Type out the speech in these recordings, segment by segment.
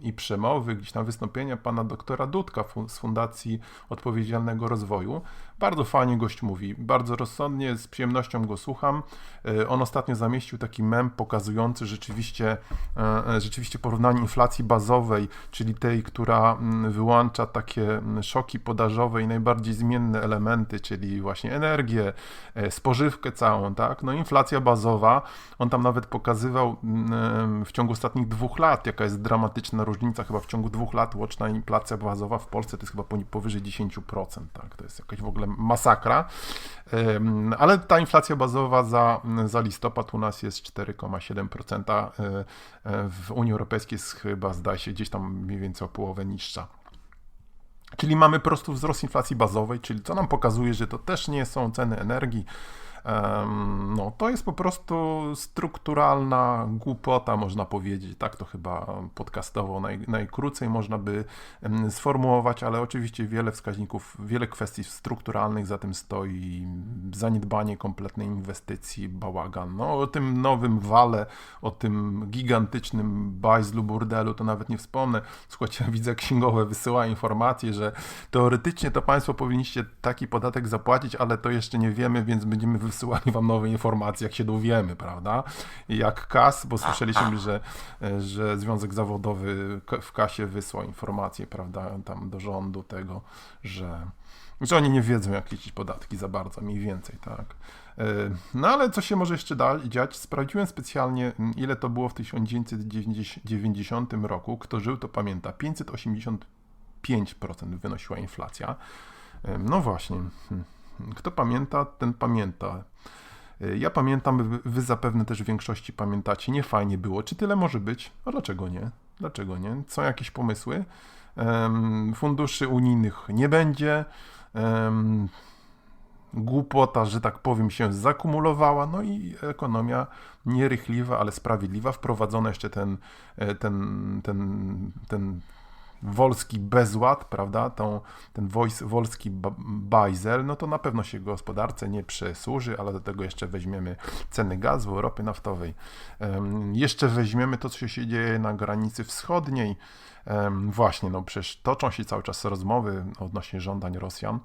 i przemowy, gdzieś tam wystąpienia pana doktora Dudka z Fundacji Odpowiedzialnego Rozwoju. Bardzo fajnie gość mówi, bardzo rozsądnie, z przyjemnością go słucham. E, on ostatnio zamieścił taki mem pokazujący rzeczywiście, e, e, rzeczywiście porównanie inflacji bazowej, czyli tej, która mm, wyłącza takie mm, szoki podażowe i najbardziej zmienne elementy, czyli właśnie energię, spożywkę całą, tak? No inflacja bazowa, on tam nawet pokazywał mm, w ciągu ostatnich dwóch lat, jaka jest dramatyczna różnica, chyba w ciągu dwóch lat łączna inflacja bazowa w Polsce to jest chyba powyżej 10%, tak? To jest jakaś w ogóle masakra. Ale ta inflacja bazowa za, za listopad u nas jest 4,7%. E, e, w Unii Europejskiej jest chyba, zdaje się, gdzieś tam mniej więcej o połowę niższa. Czyli mamy po prostu wzrost inflacji bazowej, czyli co nam pokazuje, że to też nie są ceny energii, no, to jest po prostu strukturalna głupota, można powiedzieć. Tak to chyba podcastowo naj, najkrócej można by sformułować, ale oczywiście wiele wskaźników, wiele kwestii strukturalnych za tym stoi. Zaniedbanie kompletnej inwestycji, bałagan. No, o tym nowym wale, o tym gigantycznym bajzlu, burdelu, to nawet nie wspomnę. Słuchajcie, widzę księgowe wysyła informacje, że teoretycznie to państwo powinniście taki podatek zapłacić, ale to jeszcze nie wiemy, więc będziemy wysyłali wam nowe informacje, jak się dowiemy, prawda? Jak KAS, bo słyszeliśmy, że, że Związek Zawodowy w KASie wysłał informacje, prawda, tam do rządu tego, że, że oni nie wiedzą, jak liczyć podatki za bardzo, mniej więcej, tak? E, no ale co się może jeszcze dziać? Sprawdziłem specjalnie, ile to było w 1990 roku. Kto żył, to pamięta. 585% wynosiła inflacja. E, no właśnie. Kto pamięta, ten pamięta. Ja pamiętam, wy zapewne też w większości pamiętacie. Nie fajnie było. Czy tyle może być? A dlaczego nie? Dlaczego nie? Są jakieś pomysły? Funduszy unijnych nie będzie. Głupota, że tak powiem, się zakumulowała, no i ekonomia nierychliwa, ale sprawiedliwa. Wprowadzono jeszcze ten, e, ten, ten, ten wolski bezład, prawda, tą, ten wojs, wolski bajzel, no to na pewno się gospodarce nie przysłuży, ale do tego jeszcze weźmiemy ceny gazu, ropy naftowej. Jeszcze weźmiemy to, co się dzieje na granicy wschodniej, Właśnie, no przecież toczą się cały czas rozmowy odnośnie żądań Rosjan,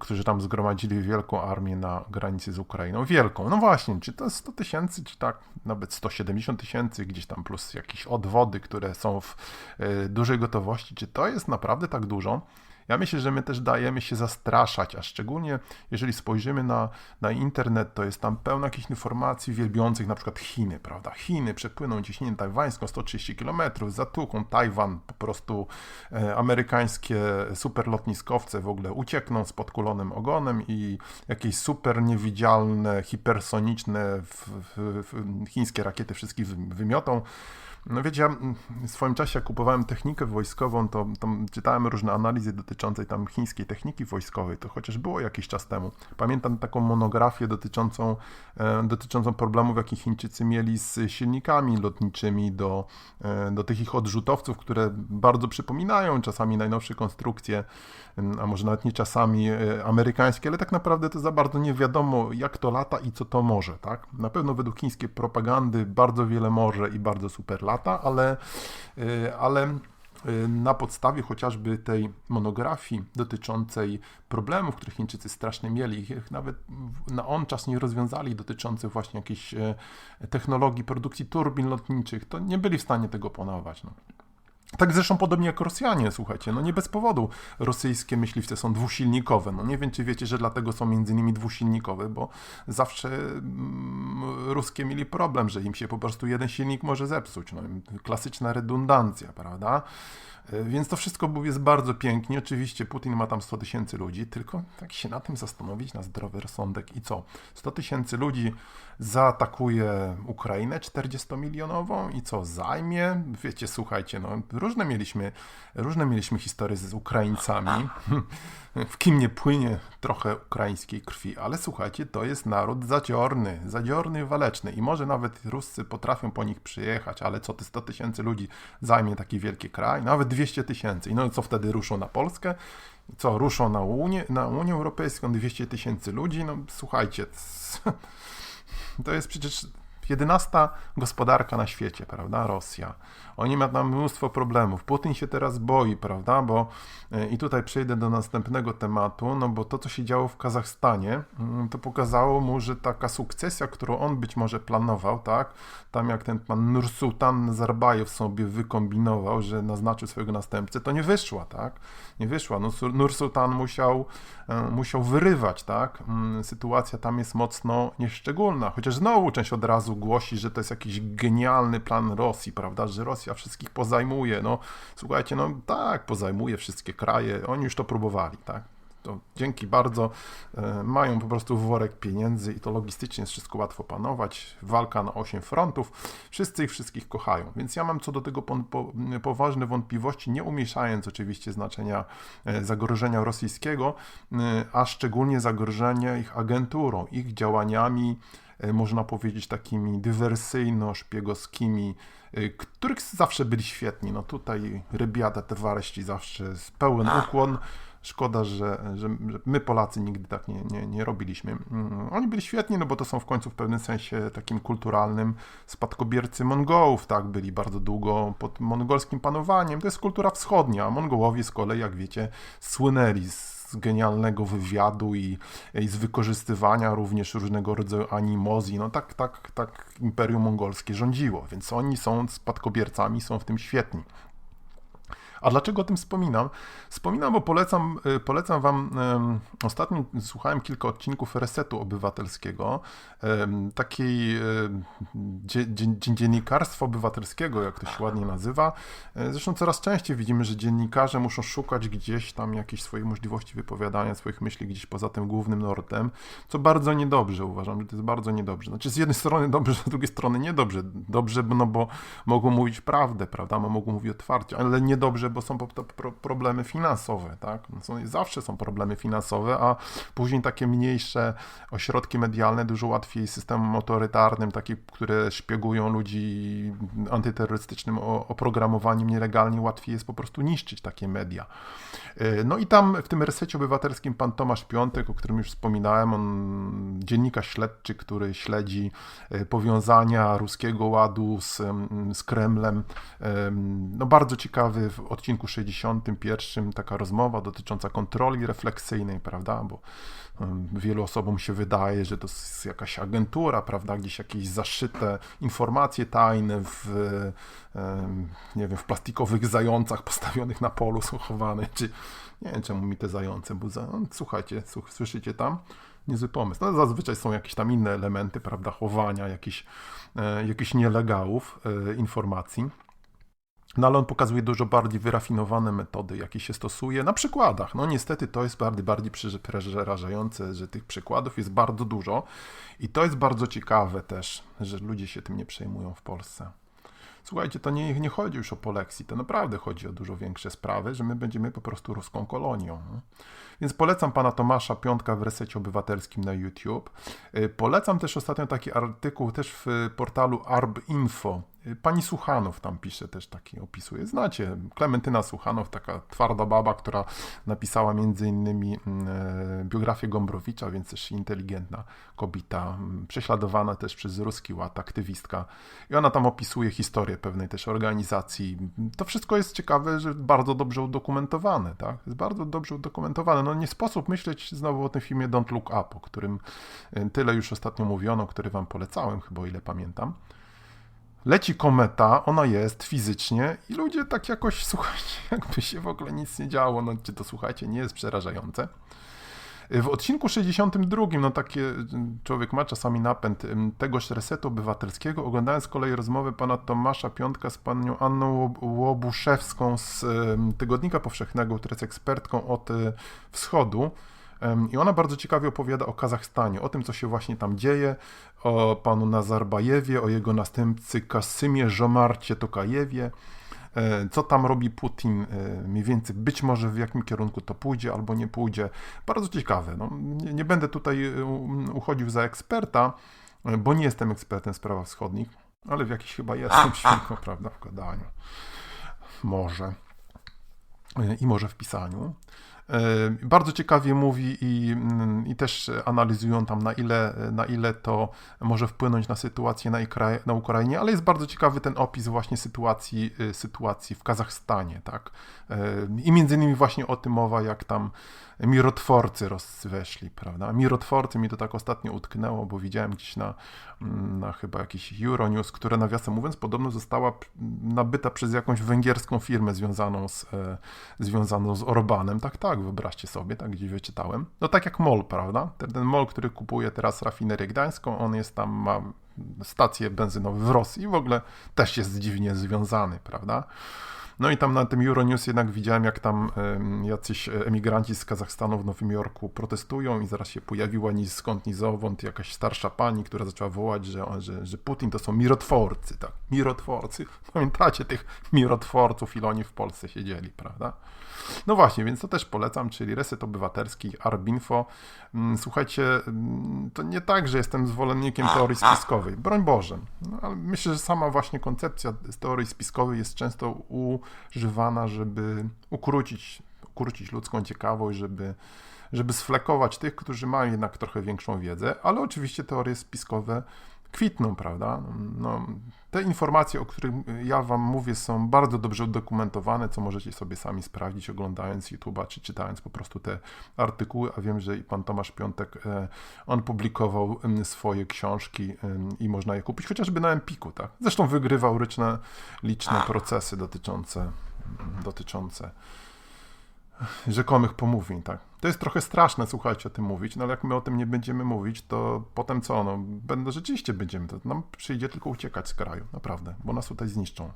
którzy tam zgromadzili wielką armię na granicy z Ukrainą. Wielką, no właśnie, czy to 100 tysięcy, czy tak nawet 170 tysięcy, gdzieś tam plus jakieś odwody, które są w e, dużej gotowości, czy to jest naprawdę tak dużo? Ja myślę, że my też dajemy się zastraszać, a szczególnie jeżeli spojrzymy na, na internet, to jest tam pełno jakichś informacji wielbiących na przykład Chiny, prawda? Chiny przepłyną ciśnienie tajwańską 130 km, zatuką Tajwan, po prostu e, amerykańskie superlotniskowce w ogóle uciekną z podkulonym ogonem i jakieś super niewidzialne, hipersoniczne w, w, w chińskie rakiety wszystkich wymiotą. No wiecie, ja w swoim czasie jak kupowałem technikę wojskową, to, to czytałem różne analizy dotyczące tam chińskiej techniki wojskowej, to chociaż było jakiś czas temu. Pamiętam taką monografię dotyczącą, e, dotyczącą problemów, jakie Chińczycy mieli z silnikami lotniczymi do, e, do tych ich odrzutowców, które bardzo przypominają czasami najnowsze konstrukcje, a może nawet nie czasami e, amerykańskie, ale tak naprawdę to za bardzo nie wiadomo, jak to lata i co to może, tak? Na pewno według chińskiej propagandy bardzo wiele może i bardzo super lata, ale, ale na podstawie chociażby tej monografii dotyczącej problemów, których Chińczycy strasznie mieli, ich nawet na on czas nie rozwiązali, dotyczących właśnie jakiejś y, technologii produkcji turbin lotniczych, to nie byli w stanie tego panować. No. Tak zresztą podobnie jak Rosjanie, słuchajcie, no nie bez powodu rosyjskie myśliwce są dwusilnikowe. No nie wiem, czy wiecie, że dlatego są między innymi dwusilnikowe, bo zawsze mm, ruskie mieli problem, że im się po prostu jeden silnik może zepsuć. No, klasyczna redundancja, prawda? E, więc to wszystko jest bardzo pięknie. Oczywiście Putin ma tam 100 tysięcy ludzi, tylko tak się na tym zastanowić, na zdrowy rozsądek i co? 100 tysięcy ludzi zaatakuje Ukrainę 40-milionową i co? Zajmie? Wiecie, słuchajcie, no różne mieliśmy, różne mieliśmy historie z Ukraińcami. w kim nie płynie trochę ukraińskiej krwi, ale słuchajcie, to jest naród zadziorny, zadziorny, waleczny i może nawet Ruscy potrafią po nich przyjechać, ale co ty 100 tysięcy ludzi zajmie taki wielki kraj, nawet 200 tysięcy i no co wtedy ruszą na Polskę? Co, ruszą na Unię, na Unię Europejską 200 tysięcy ludzi? No słuchajcie, to jest przecież jedenasta gospodarka na świecie, prawda? Rosja. Oni mają tam mnóstwo problemów. Putin się teraz boi, prawda? Bo e, i tutaj przejdę do następnego tematu, no bo to, co się działo w Kazachstanie, mm, to pokazało mu, że taka sukcesja, którą on być może planował, tak? Tam jak ten pan Nursultan Nazarbajew sobie wykombinował, że naznaczył swojego następcę, to nie wyszła, tak? Nie wyszła. Nursultan musiał, e, musiał wyrywać, tak? Mm, sytuacja tam jest mocno nieszczególna, chociaż znowu część od razu głosi, że to jest jakiś genialny plan Rosji, prawda? Że Rosja wszystkich pozajmuje. No słuchajcie, no tak, pozajmuje wszystkie kraje, oni już to próbowali, tak. To dzięki bardzo e, mają po prostu worek pieniędzy i to logistycznie jest wszystko łatwo panować. Walka na 8 frontów, wszyscy ich wszystkich kochają. Więc ja mam co do tego po, po, poważne wątpliwości, nie umniejszając oczywiście znaczenia e, zagrożenia rosyjskiego, e, a szczególnie zagrożenia ich agenturą, ich działaniami, można powiedzieć takimi dywersyjno-szpiegowskimi, Y, których zawsze byli świetni. No tutaj Rybiada, te wareści zawsze pełen ukłon. Szkoda, że, że, że, my Polacy nigdy tak nie, nie, nie robiliśmy. Mm, oni byli świetni, no bo to są w końcu w pewnym sensie takim kulturalnym spadkobiercy Mongołów, tak, byli bardzo długo pod mongolskim panowaniem. To jest kultura wschodnia, a Mongołowie z kolei, jak wiecie, słynęli z genialnego wywiadu i, i z wykorzystywania również różnego rodzaju animozji. No tak, tak, tak Imperium Mongolskie rządziło, więc oni są spadkobiercami, są w tym świetni. A dlaczego o tym wspominam? Wspominam, bo polecam, y, polecam Wam, ostatnio słuchałem kilka odcinków Resetu Obywatelskiego, takiej dziennikarstwa obywatelskiego, jak to się ładnie nazywa. E, zresztą coraz częściej widzimy, że dziennikarze muszą szukać gdzieś tam jakiejś swojej możliwości wypowiadania swoich myśli gdzieś poza tym głównym nurtem, co bardzo niedobrze uważam, że to jest bardzo niedobrze. Znaczy z jednej strony dobrze, z drugiej strony niedobrze. Dobrze, no bo mogą mówić prawdę, prawda, mogą mówić otwarcie, ale niedobrze, bo są to problemy finansowe, tak? No są, zawsze są problemy finansowe, a później takie mniejsze ośrodki medialne dużo łatwiej systemem autorytarnym, takie, które szpiegują ludzi antyterrorystycznym oprogramowaniem nielegalnie, łatwiej jest po prostu niszczyć takie media. E, no i tam w tym resecie obywatelskim pan Tomasz Piątek, o którym już wspominałem, on dziennikarz śledczy, który śledzi e, powiązania ruskiego ładu z, z Kremlem. No bardzo ciekawy odcinku 61 taka rozmowa dotycząca kontroli refleksyjnej, prawda, bo wielu osobom się wydaje, że to jest jakaś agentura, prawda, gdzieś jakieś zaszyte informacje tajne w, nie wiem, w plastikowych zającach postawionych na polu są chowane, czy nie wiem czemu mi te zające budzą. Słuchajcie, słyszycie tam? Niezły pomysł. No, zazwyczaj są jakieś tam inne elementy, prawda, chowania jakichś, e, jakichś nielegalów e, informacji. No ale on pokazuje dużo bardziej wyrafinowane metody, jakie się stosuje na przykładach. No niestety to jest bardziej, bardziej przerażające, że tych przykładów jest bardzo dużo i to jest bardzo ciekawe też, że ludzie się tym nie przejmują w Polsce. Słuchajcie, to nie, nie chodzi już o poleksji, to naprawdę chodzi o dużo większe sprawy, że my będziemy po prostu ruską kolonią. Więc polecam pana Tomasza Piątka w resecie obywatelskim na YouTube. Polecam też ostatnio taki artykuł też w portalu Arbinfo Pani Suchanow tam pisze, też taki opisuje. Znacie, Klementyna Suchanow, taka twarda baba, która napisała między innymi mm, e, biografię Gombrowicza, więc też inteligentna kobieta, mm, prześladowana też przez ruski ład, aktywistka. I ona tam opisuje historię pewnej też organizacji. To wszystko jest ciekawe, że bardzo dobrze udokumentowane, tak? Jest bardzo dobrze udokumentowane. No nie sposób myśleć znowu o tym filmie Don't Look Up, o którym e, tyle już ostatnio mówiono, który wam polecałem, chyba o ile pamiętam leci kometa, ona jest fizycznie i ludzie tak jakoś, słuchajcie, jakby się w ogóle nic nie działo, no czy to słuchajcie, nie jest przerażające. W odcinku 62, no takie człowiek ma czasami napęd tegoż resetu obywatelskiego, oglądając z kolei rozmowę pana Tomasza Piątka z panią Anną Łobuszewską z Tygodnika Powszechnego, która jest ekspertką od e, wschodu, i ona bardzo ciekawie opowiada o Kazachstanie, o tym, co się właśnie tam dzieje, o panu Nazarbajewie, o jego następcy Kasymie Żomarcie Tokajewie, e, co tam robi Putin, e, mniej więcej być może w jakim kierunku to pójdzie albo nie pójdzie. Bardzo ciekawe. No, nie, nie będę tutaj e, uchodził za eksperta, bo nie jestem ekspertem w sprawach wschodnich, ale w jakiś chyba jestem świetno, prawda, w gadaniu. Może. I może w pisaniu. Bardzo ciekawie mówi i, mm, i też analizują tam na ile, na ile to może wpłynąć na sytuację na, Ikra- na Ukrainie, ale jest bardzo ciekawy ten opis właśnie sytuacji, y, sytuacji w Kazachstanie, tak. I między innymi właśnie o tym mowa, jak tam mirotworcy rozweszli, prawda. Mirotworcy mi to tak ostatnio utknęło, bo widziałem gdzieś na, mm, na chyba jakiś Euronews, która nawiasem mówiąc podobno została nabyta przez jakąś węgierską firmę związaną z, e, związaną z Orbanem. Tak, tak, wyobraźcie sobie, tak gdzieś wyczytałem. No tak jak MOL, prawda? Ten, ten MOL, który kupuje teraz rafinerię gdańską, on jest tam, ma stacje benzynowe w Rosji w ogóle też jest dziwnie związany, prawda? No i tam na tym Euronews jednak widziałem, jak tam jacyś emigranci z Kazachstanu w Nowym Jorku protestują i zaraz się pojawiła ni skąd, ni zowąd jakaś starsza pani, która zaczęła wołać, że, że, że Putin to są mirotworcy, tak, mirotworcy. Pamiętacie tych mirotworców, ile oni w Polsce siedzieli, prawda? No właśnie, więc to też polecam, czyli Reset Obywatelski, Arbinfo. Mm, Słuchajcie, mm, to nie tak, że jestem zwolennikiem teorii spiskowej, broń Boże, no, ale myślę, że sama właśnie koncepcja teorii spiskowej jest często używana, żeby ukrócić, ukrócić ludzką ciekawość, żeby, żeby sflekować tych, którzy mają jednak trochę większą wiedzę, ale oczywiście teorie spiskowe kwitną, prawda? No, te informacje, o których ja Wam mówię, są bardzo dobrze udokumentowane, co możecie sobie sami sprawdzić, oglądając YouTube'a, czy czytając po prostu te artykuły, a wiem, że i Pan Tomasz Piątek, e, on publikował swoje książki i można je kupić, chociażby na Empiku, tak? Zresztą wygrywał liczne, liczne procesy dotyczące, dotyczące rzekomych pomówień, tak. To jest trochę straszne, słuchajcie, o tym mówić, no ale jak my o tym nie będziemy mówić, to potem co, no, będę, rzeczywiście będziemy, to nam przyjdzie tylko uciekać z kraju, naprawdę, bo nas tutaj zniszczą.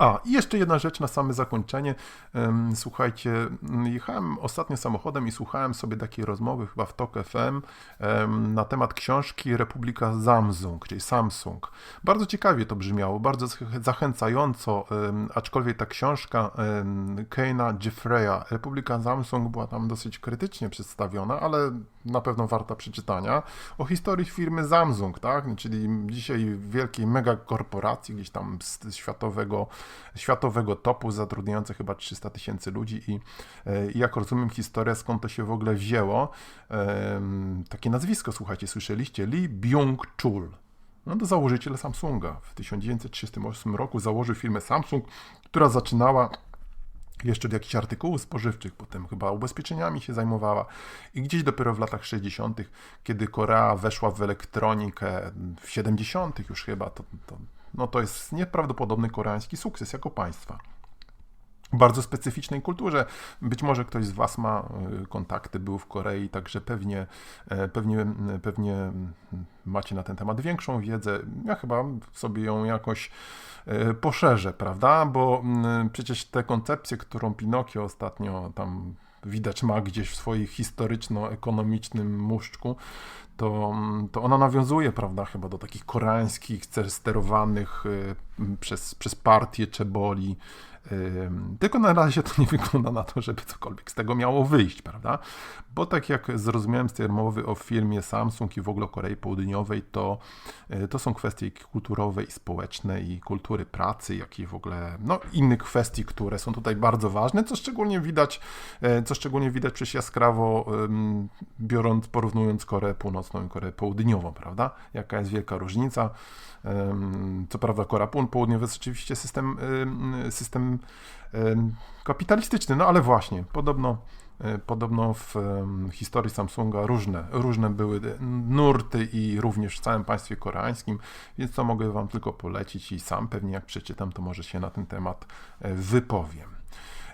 A, i jeszcze jedna rzecz na same zakończenie. Słuchajcie, m, jechałem ostatnio samochodem i słuchałem sobie takiej rozmowy chyba w TOK FM na temat książki Republika Samsung, czyli Samsung. Bardzo ciekawie to brzmiało, bardzo zach- zachęcająco, aczkolwiek ta książka Keina Jeffreya, Republika Samsung była tam dosyć krytycznie przedstawiona, ale na pewno warta przeczytania, o historii firmy Samsung, tak? Czyli dzisiaj wielkiej megakorporacji, gdzieś tam z światowego, światowego topu, zatrudniającej chyba 300 tysięcy ludzi i, e, i jak rozumiem historię, skąd to się w ogóle wzięło. Takie nazwisko, słuchajcie, słyszeliście? Lee Byung-chul. No to założyciel Samsunga. W 1938 roku założył firmę Samsung, która zaczynała jeszcze od jakichś artykułów spożywczych, potem chyba ubezpieczeniami się zajmowała i gdzieś dopiero w latach 60., kiedy Korea weszła w elektronikę, w 70. już chyba, to, to, no to jest nieprawdopodobny koreański sukces jako państwa bardzo specyficznej kulturze. Być może ktoś z Was ma y, kontakty, był w Korei, także pewnie, e, pewnie, pewnie macie na ten temat większą wiedzę. Ja chyba sobie ją jakoś e, poszerzę, prawda? Bo przecież te koncepcje, którą Pinokio ostatnio tam widać ma gdzieś w swoim historyczno-ekonomicznym muszczku, to, to ona nawiązuje, prawda, chyba do takich koreańskich, sterowanych y, przez, przez partię czeboli. Tylko na razie to nie wygląda na to, żeby cokolwiek z tego miało wyjść, prawda? Bo tak jak zrozumiałem z tej rozmowy o filmie Samsung i w ogóle Korei Południowej, to, y, to są kwestie kulturowe i społeczne i kultury pracy, jak i w ogóle no, innych kwestii, które są tutaj bardzo ważne, co szczególnie widać, y, co szczególnie widać przecież jaskrawo, biorąc, porównując Koreę Północną i Koreę Południową, prawda? Jaka jest wielka różnica. Co prawda Korea Południowa jest oczywiście system, ym, kapitalistyczny, no ale właśnie, podobno, y, podobno w historii Samsunga różne, różne były nurty i również w całym państwie koreańskim, więc to mogę Wam tylko polecić i sam pewnie jak przeczytam, to może się na ten temat e, wypowiem.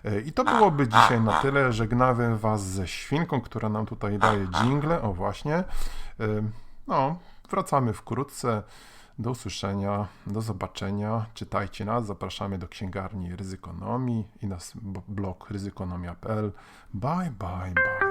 E, I to byłoby dzisiaj na tyle. Żegnamy Was ze świnką, która nam tutaj daje jingle. O właśnie. E, No, wracamy wkrótce. Do usłyszenia, do zobaczenia. Czytajcie nas. Zapraszamy do księgarni Ryzykonomii i na blog ryzykonomia.pl. Bye, bye, bye.